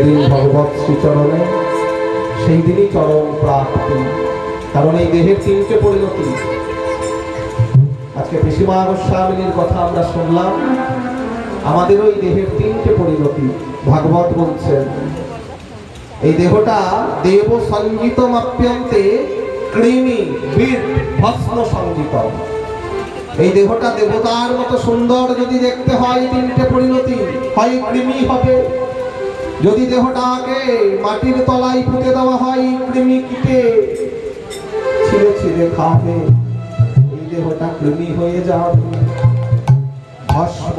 ভগবত শ্রীচরণে সেই দিনই চরম প্রাপ্তি। কারণ এই দেহের পরিণতি। আজকে পিসিমা কথা আমরা শুনলাম। আমাদের ওই দেহের তিনটে পরিণতি, ভাগবত বলছেন। এই দেহটা দেব সংগীত মাপ্যন্তে কৃমি বীর ভস্ম সংগীত এই দেহটা দেবতার মতো সুন্দর যদি দেখতে হয় তিনটে পরিণতি, হয় কৃমি হবে। যদি দেহটাকে মাটির তলায় পুঁতে দেওয়া হয়, কৃমি কিটে। ছিঁড়ে ছিঁড়ে খাবে। এই দেহটা কৃমি হয়ে যাবে। ভস্ম।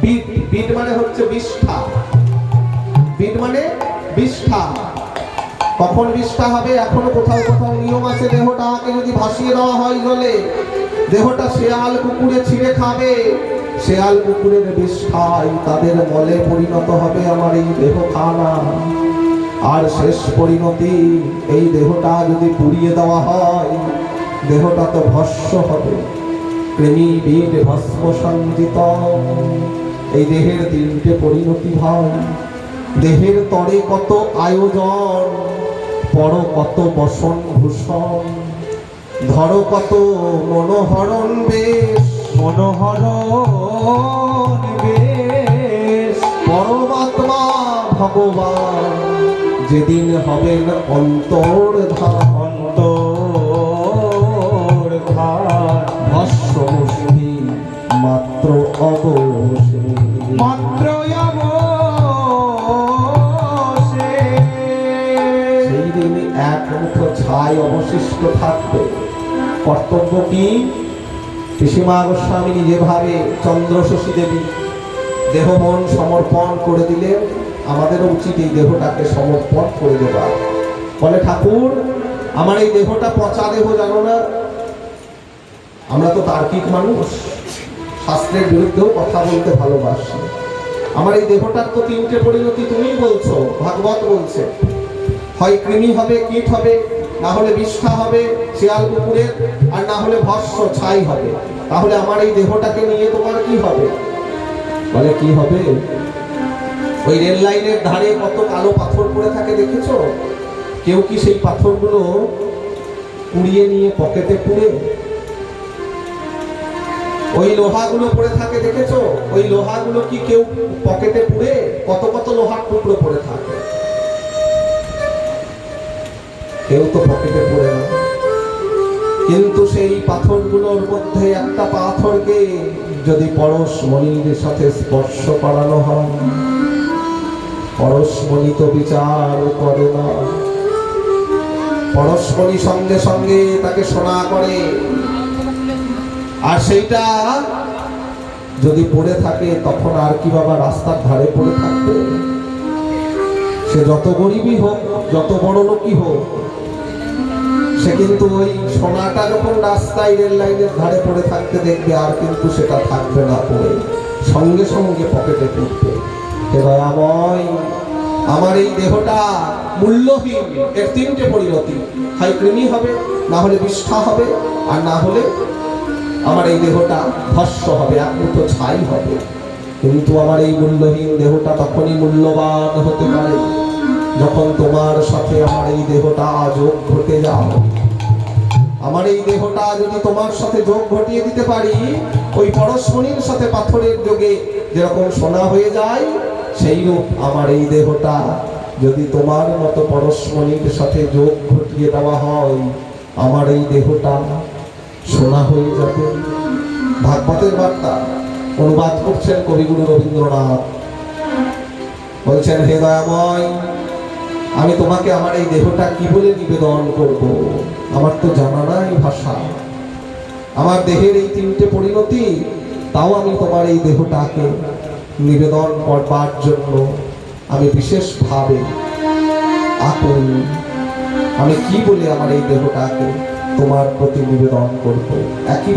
বিট বিট মানে হচ্ছে বিষ্ঠা। বিট মানে বিষ্ঠা। কখন বিষ্ঠা হবে? এখনও কোথাও কোথাও নিয়ম আছে দেহটাকে যদি ভাসিয়ে দেওয়া হয় জলে। দেহটা শেয়াল কুকুরে ছিঁড়ে খাবে। শেয়াল কুকুরের বিষ্ঠায় তাদের মলে পরিণত হবে আমার এই দেহ খানা আর শেষ পরিণতি, এই দেহটা যদি পুড়িয়ে দেওয়া হয়, দেহটা তো ভস্য হবে। প্রেমী বীর ভস্ম সঞ্জিত। এই দেহের তিনটে পরিণতি হয়। দেহের তরে কত আয়োজন, পর কত বসন ভূষণ। ধর কত মনোহরণ বেশ মনোহরণ বেশ। পরমাত্মা ভগবান যেদিন হবেন অন্তর অন্তর ভস্য মাত্র অবশ্যে মাত্র সেই দিন এক মুঠো ছাই অবশিষ্ট থাকবে। কর্তব্য কি? পিসিমা গোস্বামী যেভাবে চন্দ্রশশী দেবী দেহ মন সমর্পণ করে দিলে আমাদেরও উচিত এই দেহটাকে সমর্পণ করে দেওয়া। ফলে ঠাকুর, আমার এই দেহটা পচা দেহ, জানো না? আমরা তো তার্কিক মানুষ। শাস্ত্রের বিরুদ্ধেও কথা বলতে ভালোবাসি। আমার এই দেহটার তো তিনটে পরিণতি তুমিই বলছো, ভাগবত বলছে। হয় কৃমি হবে, কীট হবে, না হলে বিষ্ঠা হবে, শিয়াল কুকুরের, আর না হলে ভস্য ছাই হবে। তাহলে আমার এই দেহটাকে নিয়ে তোমার কি হবে? বলে, কি হবে? ওই রেল লাইনের ধারে কত কালো পাথর পড়ে থাকে দেখেছ? কেউ কি সেই পাথরগুলো কুড়িয়ে নিয়ে পকেটে পুড়ে? ওই লোহাগুলো পড়ে থাকে দেখেছ? ওই লোহাগুলো কি কেউ পকেটে পুড়ে? কত কত লোহার টুকরো পড়ে থাকে। কেউ তো পকেটে পড়ে না। কিন্তু সেই পাথরগুলোর মধ্যে একটা পাথরকে যদি পরশমণির সাথে স্পর্শ করানো হয় পরশমণি তো বিচার করে না। পরশমণি সঙ্গে সঙ্গে তাকে সোনা করে। আর সেইটা যদি পড়ে থাকে, তখন আর কি বাবা রাস্তার ধারে পড়ে থাকবে? সে যত গরিবই হোক, যত বড় লোকই হোক সে কিন্তু ওই সোনাটা যখন রাস্তায় রেল লাইনের ধারে পড়ে থাকতে দেখবে, আর কিন্তু সেটা থাকবে না পড়ে। সঙ্গে সঙ্গে পকেটে পড়বে হে দয়াময়, আমার এই দেহটা মূল্যহীন, এর তিনটে পরিণতি। হয় কৃমি হবে, না হলে বিষ্ঠা হবে, আর না হলে আমার এই দেহটা ভস্য হবে এক মুঠো ছাই হবে। কিন্তু আমার এই মূল্যহীন দেহটা তখনই মূল্যবান হতে পারে। যখন তোমার সাথে আমার এই দেহটা যোগ ঘটে যাও, আমার এই দেহটা যদি তোমার সাথে যোগ ঘটিয়ে দিতে পারি, ওই পরশমণির সাথে পাথরের যোগে যেরকম সোনা হয়ে যায়, সেই রূপ আমার এই দেহটা যদি তোমার মতো পরশমণির সাথে যোগ ঘটিয়ে দেওয়া হয়, আমার এই দেহটা সোনা হয়ে যাবে। ভাগবতের বার্তা, অনুবাদ করছেন কবিগুরু রবীন্দ্রনাথ। বলছেন, হে দয়াময় আমি তোমাকে আমার এই দেহটা কি বলে নিবেদন করব? আমার তো জানা নাই ভাষা। আমার দেহের এই তিনটে পরিণতি, তাও আমি তোমার এই দেহটাকে নিবেদন করবার জন্য আমি বিশেষভাবে আকুল। আমি কি বলে আমার এই দেহটাকে তোমার প্রতি নিবেদন করব? একই